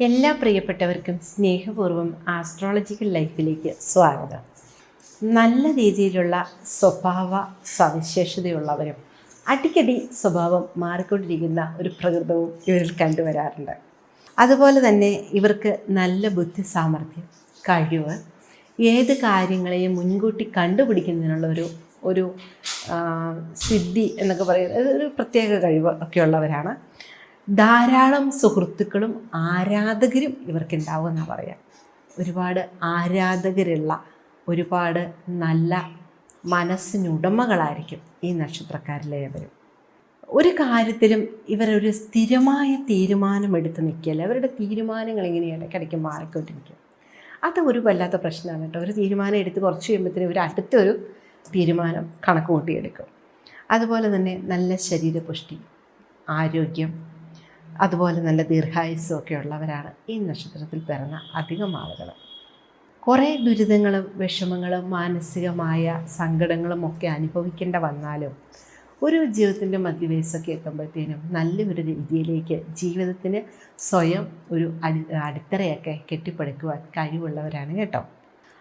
എല്ലാ പ്രിയപ്പെട്ടവർക്കും സ്നേഹപൂർവം ആസ്ട്രോളജിക്കൽ ലൈഫിലേക്ക് സ്വാഗതം. നല്ല രീതിയിലുള്ള സ്വഭാവ സവിശേഷതയുള്ളവരും അടിക്കടി സ്വഭാവം മാറിക്കൊണ്ടിരിക്കുന്ന ഒരു പ്രകൃതവും ഇവരിൽ കണ്ടുവരാറുണ്ട്. അതുപോലെ തന്നെ ഇവർക്ക് നല്ല ബുദ്ധി സാമർഥ്യം കഴിവ് ഏത് കാര്യങ്ങളെയും മുൻകൂട്ടി കണ്ടുപിടിക്കുന്നതിനുള്ള ഒരു ഒരു സിദ്ധി എന്നൊക്കെ പറയുന്നത് ഒരു പ്രത്യേക കഴിവ് ഒക്കെ ഉള്ളവരാണ്. ധാരാളം സുഹൃത്തുക്കളും ആരാധകരും ഇവർക്കുണ്ടാവും എന്നാണ് പറയാം. ഒരുപാട് ആരാധകരുള്ള ഒരുപാട് നല്ല മനസ്സിനുടമകളായിരിക്കും ഈ നക്ഷത്രക്കാരിലേവരും ഒരു കാര്യത്തിലും ഇവരൊരു സ്ഥിരമായ തീരുമാനമെടുത്ത് നിൽക്കില്ല അവരുടെ തീരുമാനങ്ങൾ ഇങ്ങനെ ഇടയ്ക്കിടയ്ക്ക് മാറിക്കൊണ്ടിരിക്കും. അത് ഒരു വല്ലാത്ത പ്രശ്നമാണ് കേട്ടോ. ഒരു തീരുമാനം എടുത്ത് കുറച്ച് കഴിയുമ്പോഴത്തേനും ഒരു അടുത്തൊരു തീരുമാനം കണക്ക് കൂട്ടിയെടുക്കും. അതുപോലെ തന്നെ നല്ല ശരീരപുഷ്ടി ആരോഗ്യം അതുപോലെ നല്ല ദീർഘായുസ്സും ഒക്കെ ഉള്ളവരാണ് ഈ നക്ഷത്രത്തിൽ പിറന്ന അധികം ആളുകൾ. കുറേ ദുരിതങ്ങളും വിഷമങ്ങളും മാനസികമായ സങ്കടങ്ങളും ഒക്കെ അനുഭവിക്കേണ്ട വന്നാലും ഒരു ജീവിതത്തിന്റെ മധ്യവയസ്സൊക്കെ എത്തുമ്പോഴത്തേനും നല്ലൊരു രീതിയിലേക്ക് ജീവിതത്തിന് സ്വയം ഒരു അടി അടിത്തറയൊക്കെ കെട്ടിപ്പടുക്കുവാൻ കഴിവുള്ളവരാണ് കേട്ടോ.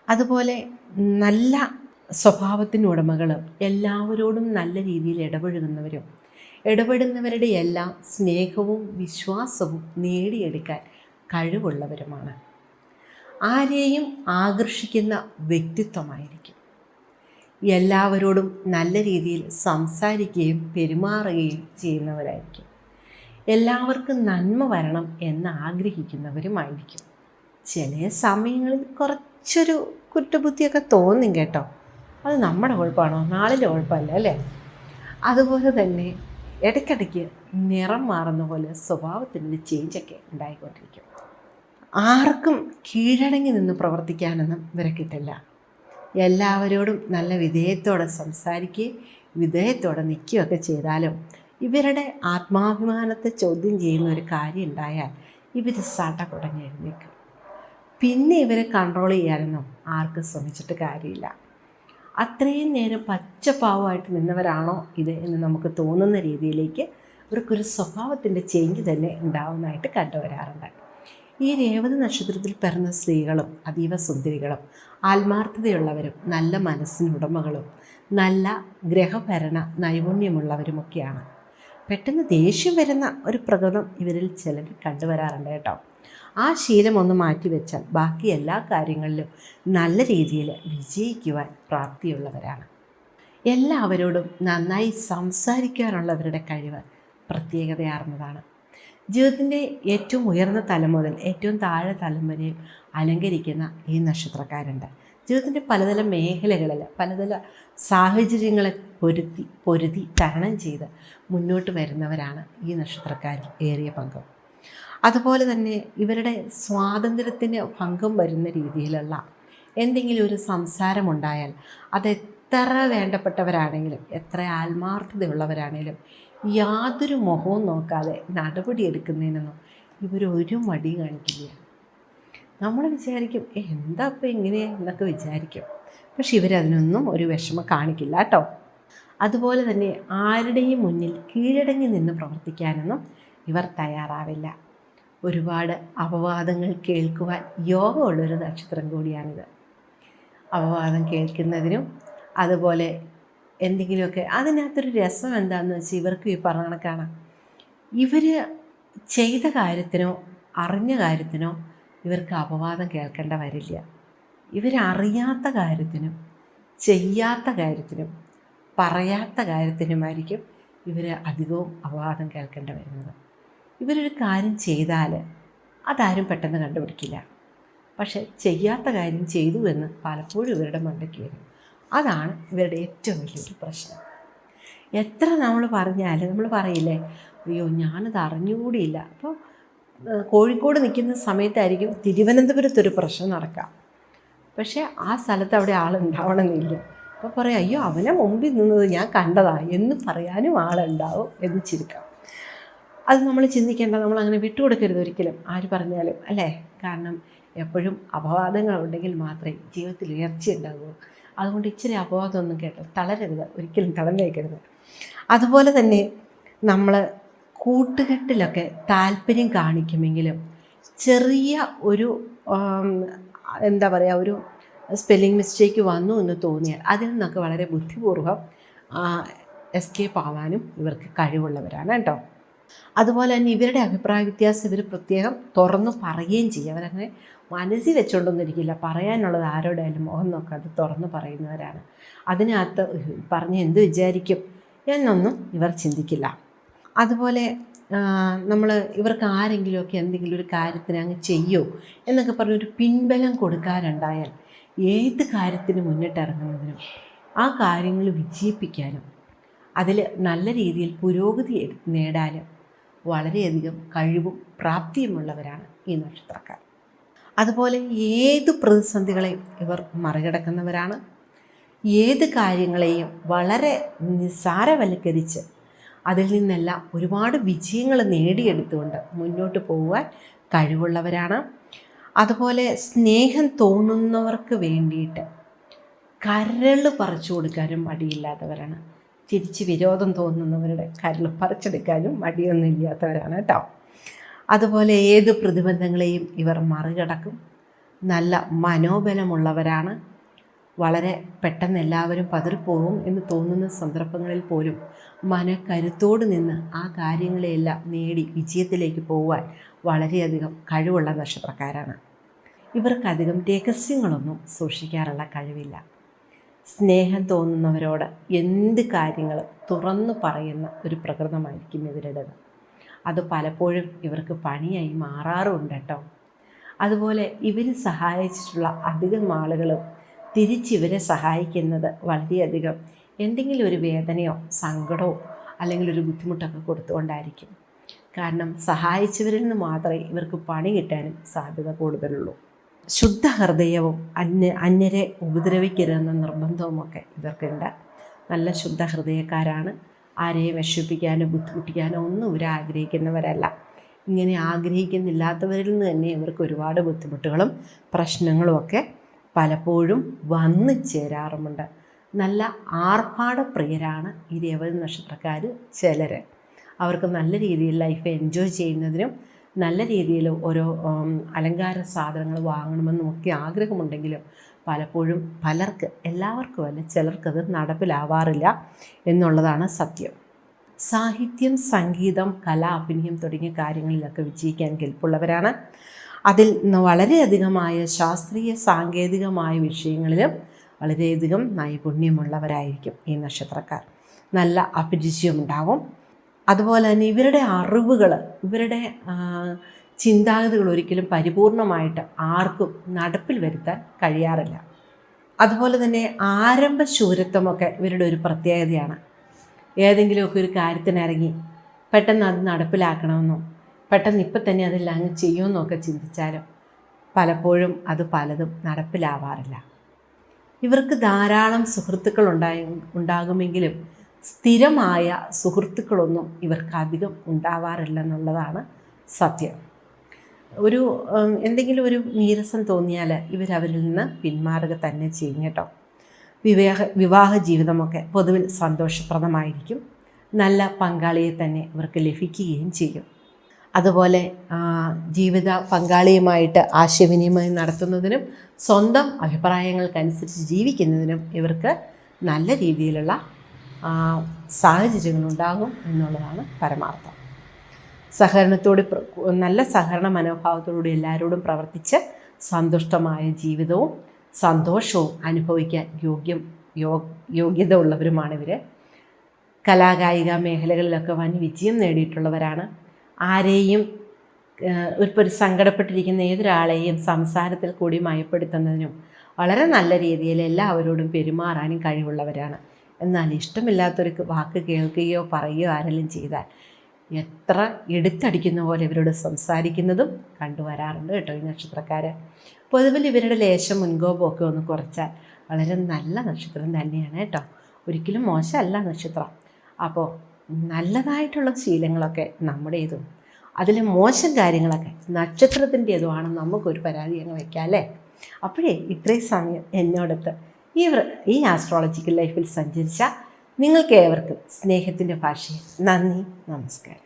അതുപോലെ നല്ല സ്വഭാവത്തിന് ഉടമകളും എല്ലാവരോടും നല്ല രീതിയിൽ ഇടപഴകുന്നവരും ഇടപെടുന്നവരുടെ എല്ലാം സ്നേഹവും വിശ്വാസവും നേടിയെടുക്കാൻ കഴിവുള്ളവരുമാണ്. ആരെയും ആകർഷിക്കുന്ന വ്യക്തിത്വമായിരിക്കും. എല്ലാവരോടും നല്ല രീതിയിൽ സംസാരിക്കുകയും പെരുമാറുകയും ചെയ്യുന്നവരായിരിക്കും. എല്ലാവർക്കും നന്മ വരണം എന്ന് ആഗ്രഹിക്കുന്നവരുമായിരിക്കും. ചില സമയങ്ങളിൽ കുറച്ചൊരു കുറ്റബുദ്ധിയൊക്കെ തോന്നും കേട്ടോ. അത് നമ്മുടെ കുഴപ്പമാണോ? നാളിന്റെ കുഴപ്പമല്ല അല്ലേ? അതുപോലെ തന്നെ ഇടയ്ക്കിടയ്ക്ക് നിറം മാറുന്ന പോലെ സ്വഭാവത്തിന്റെ ചേഞ്ചൊക്കെ ഉണ്ടായിക്കൊണ്ടിരിക്കും. ആർക്കും കീഴടങ്ങി നിന്ന് പ്രവർത്തിക്കാനൊന്നും ഇവരെ കിട്ടില്ല. എല്ലാവരോടും നല്ല വിധേയത്തോടെ സംസാരിക്കുകയും വിധേയത്തോടെ നിൽക്കുകയൊക്കെ ചെയ്താലും ഇവരുടെ ആത്മാഭിമാനത്തെ ചോദ്യം ചെയ്യുന്ന ഒരു കാര്യം ഉണ്ടായാൽ ഇവർ സട കുടഞ്ഞെഴുന്നേക്കും പിന്നെ ഇവരെ കൺട്രോൾ ചെയ്യാനൊന്നും ആർക്കും ശ്രമിച്ചിട്ട് കാര്യമില്ല. അത്രയും നേരം പച്ചപ്പാവമായിട്ട് നിന്നവരാണോ ഇത് എന്ന് നമുക്ക് തോന്നുന്ന രീതിയിലേക്ക് ഇവർക്കൊരു സ്വഭാവത്തിന്റെ ചേഞ്ച് തന്നെ ഉണ്ടാവുന്നതായിട്ട് കണ്ടുവരാറുണ്ട്. ഈ രേവതി നക്ഷത്രത്തിൽ പിറന്ന സ്ത്രീകളും അതീവ സുന്ദരികളും ആത്മാർത്ഥതയുള്ളവരും നല്ല മനസ്സിനുടമകളും നല്ല ഗ്രഹഭരണ നൈപുണ്യമുള്ളവരുമൊക്കെയാണ്. പെട്ടെന്ന് ദേഷ്യം വരുന്ന ഒരു പ്രകൃതം ഇവരിൽ ചിലർ കണ്ടുവരാറുണ്ട് കേട്ടോ. ആ ശീലം ഒന്ന് മാറ്റിവെച്ചാൽ ബാക്കി എല്ലാ കാര്യങ്ങളിലും നല്ല രീതിയിൽ വിജയിക്കുവാൻ പ്രാപ്തിയുള്ളവരാണ്. എല്ലാവരോടും നന്നായി സംസാരിക്കാനുള്ളവരുടെ കഴിവ് പ്രത്യേകതയാർന്നതാണ്. ജീവിതത്തിന്റെ ഏറ്റവും ഉയർന്ന തലം മുതൽ ഏറ്റവും താഴെ തലം വരെയും അലങ്കരിക്കുന്ന ഈ നക്ഷത്രക്കാരുണ്ട്. ജീവിതത്തിന്റെ പലതല മേഖലകളിൽ പലതല സാഹചര്യങ്ങളെ പൊരുത്തി പൊരുതി തരണം ചെയ്ത് മുന്നോട്ട് വരുന്നവരാണ് ഈ നക്ഷത്രക്കാരിൽ ഏറിയ പങ്കും. അതുപോലെ തന്നെ ഇവരുടെ സ്വാതന്ത്ര്യത്തിന് ഭംഗം വരുന്ന രീതിയിലുള്ള എന്തെങ്കിലും ഒരു സംസാരമുണ്ടായാൽ അത് എത്ര വേണ്ടപ്പെട്ടവരാണെങ്കിലും എത്ര ആത്മാർത്ഥതയുള്ളവരാണെങ്കിലും യാതൊരു മുഖവും നോക്കാതെ നടപടി എടുക്കുന്നതിനൊന്നും ഇവരൊരു മടി കാണിക്കില്ല നമ്മൾ വിചാരിക്കും "ഏ, എന്താ ഇപ്പം ഇങ്ങനെ? എന്നൊക്കെ വിചാരിക്കും. പക്ഷെ ഇവരതിനൊന്നും ഒരു വിഷമം കാണിക്കില്ല കേട്ടോ. അതുപോലെ തന്നെ ആരുടെയും മുന്നിൽ കീഴടങ്ങി നിന്ന് പ്രവർത്തിക്കാനൊന്നും ഇവർ തയ്യാറാവില്ല. ഒരുപാട് അപവാദങ്ങൾ കേൾക്കുവാൻ യോഗമുള്ളൊരു നക്ഷത്രം കൂടിയാണിത്. അപവാദം കേൾക്കുന്നതിനും അതുപോലെ എന്തെങ്കിലുമൊക്കെ അതിനകത്തൊരു രസം എന്താണെന്ന് വെച്ചാൽ ഇവർക്ക് ഈ പറഞ്ഞ കണക്കാണ്. ഇവർ ചെയ്ത കാര്യത്തിനോ അറിഞ്ഞ കാര്യത്തിനോ ഇവർക്ക് അപവാദം കേൾക്കേണ്ട വരില്ല. ഇവരറിയാത്ത കാര്യത്തിനും ചെയ്യാത്ത കാര്യത്തിനും പറയാത്ത കാര്യത്തിനുമായിരിക്കും ഇവർ അധികവും അപവാദം കേൾക്കേണ്ടി വരുന്നത്. ഇവരൊരു കാര്യം ചെയ്താൽ അതാരും പെട്ടെന്ന് കണ്ടുപിടിക്കില്ല. പക്ഷെ ചെയ്യാത്ത കാര്യം ചെയ്തു എന്ന് പലപ്പോഴും ഇവരുടെ മണ്ടയ്ക്ക് വരും. അതാണ് ഇവരുടെ ഏറ്റവും വലിയൊരു പ്രശ്നം. എത്ര നമ്മൾ പറഞ്ഞാലും നമ്മൾ പറയില്ലേ അയ്യോ ഞാനത് അറിഞ്ഞുകൂടിയില്ല. അപ്പോൾ കോഴിക്കോട് നിൽക്കുന്ന സമയത്തായിരിക്കും തിരുവനന്തപുരത്തൊരു പ്രശ്നം നടക്കാം. പക്ഷേ ആ സ്ഥലത്ത് അവിടെ ആളുണ്ടാവണമെന്നില്ല. അപ്പോൾ പറയാം അയ്യോ അവനെ മുമ്പിൽ നിന്നത് ഞാൻ കണ്ടതാ. എന്ന് പറയാനും ആളുണ്ടാവും. എന്ന് ചുരുക്കാം. അത് നമ്മൾ ചിന്തിക്കേണ്ട നമ്മൾ അങ്ങനെ വിട്ടുകൊടുക്കരുത് ഒരിക്കലും ആര് പറഞ്ഞാലും അല്ലേ? കാരണം എപ്പോഴും അപവാദങ്ങളുണ്ടെങ്കിൽ മാത്രമേ ജീവിതത്തിൽ ഉയർച്ച ഉണ്ടാകുള്ളൂ അതുകൊണ്ട് ഇച്ചിരി അപവാദമൊന്നും കേട്ടോ തളരരുത് ഒരിക്കലും തളർന്നേക്കരുത് അതുപോലെ തന്നെ നമ്മൾ കൂട്ടുകെട്ടിലൊക്കെ താല്പര്യം കാണിക്കുമെങ്കിലും ചെറിയ ഒരു എന്താ പറയുക ഒരു സ്പെല്ലിംഗ് മിസ്റ്റേക്ക് വന്നു എന്ന് തോന്നിയാൽ അതിൽ നിന്നൊക്കെ വളരെ ബുദ്ധിപൂർവം എസ്കേപ്പ് ആവാനും ഇവർക്ക് കഴിവുള്ളവരാണ് കേട്ടോ. അതുപോലെ തന്നെ ഇവരുടെ അഭിപ്രായ വ്യത്യാസം ഇവർ പ്രത്യേകം തുറന്ന് പറയുകയും ചെയ്യും. അവരങ്ങനെ മനസ്സിൽ വെച്ചുകൊണ്ടൊന്നും ഇരിക്കില്ല പറയാനുള്ളത് ആരോടായാലും മുഖം നോക്കാതെ തുറന്ന് പറയുന്നവരാണ്. അതിനകത്ത് പറഞ്ഞ് എന്ത് വിചാരിക്കും എന്നൊന്നും ഇവർ ചിന്തിക്കില്ല. അതുപോലെ നമ്മൾ ഇവർക്ക് ആരെങ്കിലുമൊക്കെ എന്തെങ്കിലും ഒരു കാര്യത്തിന് അങ്ങ് ചെയ്യോ എന്നൊക്കെ പറഞ്ഞൊരു പിൻബലം കൊടുക്കാറുണ്ടായാൽ ഏത് കാര്യത്തിന് മുന്നിട്ടിറങ്ങുന്നതിനും ആ കാര്യങ്ങൾ വിജയിപ്പിക്കാനും അതിൽ നല്ല രീതിയിൽ പുരോഗതി നേടാനും വളരെയധികം കഴിവും പ്രാപ്തിയുമുള്ളവരാണ് ഈ നക്ഷത്രക്കാർ. അതുപോലെ ഏത് പ്രതിസന്ധികളെയും ഇവർ മറികടക്കുന്നവരാണ്. ഏത് കാര്യങ്ങളെയും വളരെ നിസ്സാരവൽക്കരിച്ച് അതിൽ നിന്നെല്ലാം ഒരുപാട് വിജയങ്ങൾ നേടിയെടുത്തുകൊണ്ട് മുന്നോട്ട് പോകുവാൻ കഴിവുള്ളവരാണ്. അതുപോലെ സ്നേഹം തോന്നുന്നവർക്ക് വേണ്ടിയിട്ട് കരൾ പറിച്ചു കൊടുക്കാനും മടിയില്ലാത്തവരാണ്. തിരിച്ച് വിരോധം തോന്നുന്നവരുടെ കാര്യങ്ങൾ പറിച്ചെടുക്കാനും മടിയൊന്നും ഇല്ലാത്തവരാണ് കേട്ടോ. അതുപോലെ ഏത് പ്രതിബന്ധങ്ങളെയും ഇവർ മറികടക്കും. നല്ല മനോബലമുള്ളവരാണ്. വളരെ പെട്ടെന്ന് എല്ലാവരും പതിർപ്പോകും എന്ന് തോന്നുന്ന സന്ദർഭങ്ങളിൽ പോലും മനക്കരുത്തോട് നിന്ന് ആ കാര്യങ്ങളെയെല്ലാം നേടി വിജയത്തിലേക്ക് പോകുവാൻ വളരെയധികം കഴിവുള്ള നക്ഷത്രക്കാരാണ്. ഇവർക്കധികം രഹസ്യങ്ങളൊന്നും സൂക്ഷിക്കാനുള്ള കഴിവില്ല. സ്നേഹം തോന്നുന്നവരോട് എന്ത് കാര്യങ്ങളും തുറന്നു പറയുന്ന ഒരു പ്രകൃതമായിരിക്കും ഇവരുടേത്. അത് പലപ്പോഴും ഇവർക്ക് പണിയായി മാറാറുണ്ട് കേട്ടോ. അതുപോലെ ഇവർ സഹായിച്ചിട്ടുള്ള അധികം ആളുകളും തിരിച്ചിവരെ സഹായിക്കുന്നത് വളരെയധികം എന്തെങ്കിലും ഒരു വേദനയോ സങ്കടമോ അല്ലെങ്കിൽ ഒരു ബുദ്ധിമുട്ടൊക്കെ കൊടുത്തുകൊണ്ടായിരിക്കും. കാരണം സഹായിച്ചവരിൽ നിന്ന് മാത്രമേ ഇവർക്ക് പണി കിട്ടാനും സാധ്യത കൂടുതലുള്ളൂ. ശുദ്ധ ഹൃദയവും അന്യ അന്യരെ ഉപദ്രവിക്കരുതെന്ന നിർബന്ധവുമൊക്കെ ഇവർക്കുണ്ട്. നല്ല ശുദ്ധ ഹൃദയക്കാരാണ് ആരെയും വിഷമിപ്പിക്കാനോ ബുദ്ധിമുട്ടിക്കാനോ ഒന്നും ഇവർ ആഗ്രഹിക്കുന്നവരല്ല. ഇങ്ങനെ ആഗ്രഹിക്കുന്നില്ലാത്തവരിൽ നിന്ന് തന്നെ ഇവർക്ക് ഒരുപാട് ബുദ്ധിമുട്ടുകളും പ്രശ്നങ്ങളും ഒക്കെ പലപ്പോഴും വന്നു ചേരാറുമുണ്ട്. നല്ല ആർഭാടപ്രിയരാണ് ഈ രേവതി നക്ഷത്രക്കാർ ചിലർ അവർക്ക് നല്ല രീതിയിൽ ലൈഫ് എൻജോയ് ചെയ്യുന്നതിനും നല്ല രീതിയിൽ ഓരോ അലങ്കാര സാധനങ്ങൾ വാങ്ങണമെന്നും ഒക്കെ ആഗ്രഹമുണ്ടെങ്കിലും പലപ്പോഴും പലർക്ക് എല്ലാവർക്കും അല്ല ചിലർക്കത് നടപ്പിലാവാറില്ല എന്നുള്ളതാണ് സത്യം. സാഹിത്യം സംഗീതം കല അഭിനയം തുടങ്ങിയ കാര്യങ്ങളിലൊക്കെ വിജയിക്കാൻ കെൽപ്പുള്ളവരാണ്. അതിൽ വളരെയധികമായ ശാസ്ത്രീയ സാങ്കേതികമായ വിഷയങ്ങളിലും വളരെയധികം നൈപുണ്യമുള്ളവരായിരിക്കും ഈ നക്ഷത്രക്കാർ. നല്ല അഭിരുചിയുണ്ടാവും അതുപോലെ തന്നെ ഇവരുടെ അറിവുകൾ ഇവരുടെ ചിന്താഗതികൾ ഒരിക്കലും പരിപൂർണമായിട്ട് ആർക്കും നടപ്പിൽ വരുത്താൻ കഴിയാറില്ല. അതുപോലെ തന്നെ ആരംഭ ശൂരത്വമൊക്കെ ഇവരുടെ ഒരു പ്രത്യേകതയാണ്. ഏതെങ്കിലുമൊക്കെ ഒരു കാര്യത്തിനിറങ്ങി പെട്ടെന്ന് അത് നടപ്പിലാക്കണമെന്നോ പെട്ടെന്ന് ഇപ്പം തന്നെ അതെല്ലാം അങ്ങ് ചെയ്യുമെന്നൊക്കെ ചിന്തിച്ചാലും പലപ്പോഴും അത് പലതും നടപ്പിലാവാറില്ല. ഇവർക്ക് ധാരാളം സുഹൃത്തുക്കൾ ഉണ്ടായി ഉണ്ടാകുമെങ്കിലും സ്ഥിരമായ സുഹൃത്തുക്കളൊന്നും ഇവർക്ക് അധികം ഉണ്ടാവാറില്ല എന്നുള്ളതാണ് സത്യം. ഒരു എന്തെങ്കിലും ഒരു നീരസം തോന്നിയാൽ ഇവരവരിൽ നിന്ന് പിന്മാറുക തന്നെ ചെയ്യും കേട്ടോ. വിവാഹ വിവാഹ ജീവിതമൊക്കെ പൊതുവിൽ സന്തോഷപ്രദമായിരിക്കും. നല്ല പങ്കാളിയെ തന്നെ ഇവർക്ക് ലഭിക്കുകയും ചെയ്യും. അതുപോലെ ജീവിത പങ്കാളിയുമായിട്ട് ആശയവിനിമയം നടത്തുന്നതിനും സ്വന്തം അഭിപ്രായങ്ങൾക്കനുസരിച്ച് ജീവിക്കുന്നതിനും ഇവർക്ക് നല്ല രീതിയിലുള്ള സാഹചര്യങ്ങളുണ്ടാകും എന്നുള്ളതാണ് പരമാർത്ഥം. സഹകരണത്തോട് നല്ല സഹകരണ മനോഭാവത്തോടുകൂടി എല്ലാവരോടും പ്രവർത്തിച്ച് സന്തുഷ്ടമായ ജീവിതവും സന്തോഷവും അനുഭവിക്കാൻ യോഗ്യം യോ യോഗ്യത ഉള്ളവരുമാണ് ഇവർ കലാകായിക മേഖലകളിലൊക്കെ വൻ വിജയം നേടിയിട്ടുള്ളവരാണ്. ആരെയും ഒരു ഒരു സങ്കടപ്പെട്ടിരിക്കുന്ന ഏതൊരാളെയും സംസാരത്തിൽ കൂടി മയപ്പെടുത്തുന്നതിനും വളരെ നല്ല രീതിയിൽ എല്ലാവരോടും പെരുമാറാനും കഴിവുള്ളവരാണ്. എന്നാൽ ഇഷ്ടമില്ലാത്തൊരു വാക്ക് കേൾക്കുകയോ പറയുകയോ ആരെങ്കിലും ചെയ്താൽ എത്ര എടുത്തടിക്കുന്ന പോലെ ഇവരോട് സംസാരിക്കുന്നതും കണ്ടുവരാറുണ്ട് കേട്ടോ ഈ നക്ഷത്രക്കാർ പൊതുവിൽ ഇവരുടെ ലേശം മുൻകോപമൊക്കെ ഒന്ന് കുറച്ചാൽ വളരെ നല്ല നക്ഷത്രം തന്നെയാണ് കേട്ടോ. ഒരിക്കലും മോശമല്ല നക്ഷത്രം. അപ്പോൾ നല്ലതായിട്ടുള്ള ശീലങ്ങളൊക്കെ നമ്മുടേതും. അതിലെ മോശം കാര്യങ്ങളൊക്കെ നക്ഷത്രത്തിന്റേതുമാണ് നമുക്കൊരു പരാതി അങ്ങ് വയ്ക്കാം അല്ലേ? അപ്പോഴേ ഇത്രയും സമയം എന്നോടത്ത് ഈ ഈ ആസ്ട്രോളജിക്കൽ ലൈഫിൽ സഞ്ചരിച്ച നിങ്ങൾക്ക് ഏവർക്കും സ്നേഹത്തിന്റെ ഭാഷയിൽ നന്ദി നമസ്കാരം.